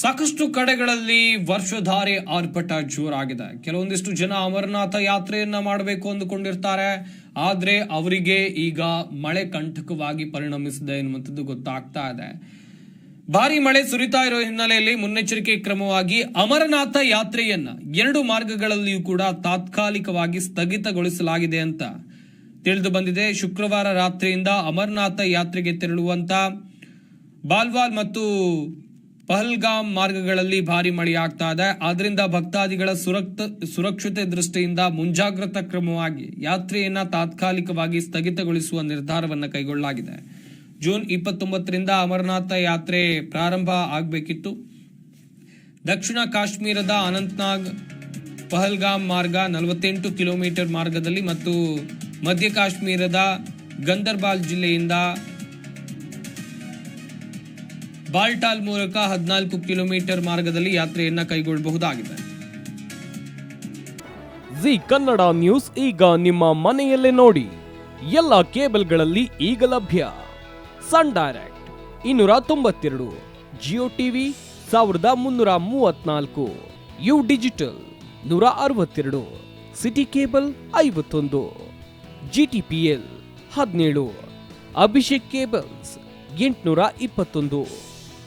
ಸಾಕಷ್ಟು ಕಡೆಗಳಲ್ಲಿ ವರ್ಷಧಾರೆ ಆರ್ಭಟ ಜೋರಾಗಿದೆ. ಕೆಲವೊಂದಿಷ್ಟು ಜನ ಅಮರನಾಥ ಯಾತ್ರೆಯನ್ನ ಮಾಡಬೇಕು ಅಂದುಕೊಂಡಿರ್ತಾರೆ. ಆದ್ರೆ ಅವರಿಗೆ ಈಗ ಮಳೆ ಕಂಟಕವಾಗಿ ಪರಿಣಮಿಸಿದೆ ಎನ್ನುವಂಥದ್ದು ಗೊತ್ತಾಗ್ತಾ ಇದೆ. ಭಾರಿ ಮಳೆ ಸುರಿತಾ ಇರೋ ಹಿನ್ನೆಲೆಯಲ್ಲಿ ಮುನ್ನೆಚ್ಚರಿಕೆ ಕ್ರಮವಾಗಿ ಅಮರನಾಥ ಯಾತ್ರೆಯನ್ನ ಎರಡು ಮಾರ್ಗಗಳಲ್ಲಿಯೂ ಕೂಡ ತಾತ್ಕಾಲಿಕವಾಗಿ ಸ್ಥಗಿತಗೊಳಿಸಲಾಗಿದೆ ಅಂತ ತಿಳಿದು ಬಂದಿದೆ. ಶುಕ್ರವಾರ ರಾತ್ರಿಯಿಂದ ಅಮರನಾಥ ಯಾತ್ರೆಗೆ ತೆರಳುವಂತ ಬಾಲ್ವಾಲ್ ಮತ್ತು ಪಹಲ್ಗಾಮ್ ಮಾರ್ಗಗಳಲ್ಲಿ ಭಾರಿ ಮಳೆಯಾಗ್ತಾ ಇದೆ. ಆದ್ರಿಂದ ಭಕ್ತಾದಿಗಳ ಸುರಕ್ಷ ಸುರಕ್ಷತೆ ದೃಷ್ಟಿಯಿಂದ ಮುಂಜಾಗ್ರತಾ ಕ್ರಮವಾಗಿ ಯಾತ್ರೆಯನ್ನ ತಾತ್ಕಾಲಿಕವಾಗಿ ಸ್ಥಗಿತಗೊಳಿಸುವ ನಿರ್ಧಾರವನ್ನು ಕೈಗೊಳ್ಳಲಾಗಿದೆ. ಜೂನ್ ಇಪ್ಪತ್ತೊಂಬತ್ತರಿಂದ ಅಮರನಾಥ ಯಾತ್ರೆ ಪ್ರಾರಂಭ ಆಗಬೇಕಿತ್ತು. ದಕ್ಷಿಣ ಕಾಶ್ಮೀರದ ಅನಂತ್ನಾಗ್ ಪಹಲ್ಗಾಮ್ ಮಾರ್ಗ ನಲವತ್ತೆಂಟು ಕಿಲೋಮೀಟರ್ ಮಾರ್ಗದಲ್ಲಿ ಮತ್ತು ಮಧ್ಯ ಕಾಶ್ಮೀರದ ಗಂದರ್ಬಾಲ್ ಜಿಲ್ಲೆಯಿಂದ ಬಾಲ್ಟಾಲ್ ಮೂಲಕ ಹದಿನಾಲ್ಕು ಕಿಲೋಮೀಟರ್ ಮಾರ್ಗದಲ್ಲಿ ಯಾತ್ರೆಯನ್ನ ಕೈಗೊಳ್ಳಬಹುದಾಗಿದೆ. ಜಿ ಕನ್ನಡ ನ್ಯೂಸ್ ಈಗ ನಿಮ್ಮ ಮನೆಯಲ್ಲೇ ನೋಡಿ. ಎಲ್ಲ ಕೇಬಲ್ಗಳಲ್ಲಿ ಈಗ ಲಭ್ಯ. ಸನ್ ಡೈರೆಕ್ಟ್ ಇನ್ನೂರ ತೊಂಬತ್ತೆರಡು, ಜಿಯೋ ಟಿವಿ ಸಾವಿರದ ಮುನ್ನೂರ ಮೂವತ್ನಾಲ್ಕು, ಯು ಡಿಜಿಟಲ್ ನೂರ ಅರವತ್ತೆರಡು, ಸಿಟಿ ಕೇಬಲ್ ಐವತ್ತೊಂದು ಜಿಟಿ ಪಿ ಎಲ್ ಹದಿನೇಳು, ಅಭಿಷೇಕ್ ಕೇಬಲ್ಸ್ ಎಂಟುನೂರ ಇಪ್ಪತ್ತೊಂದು.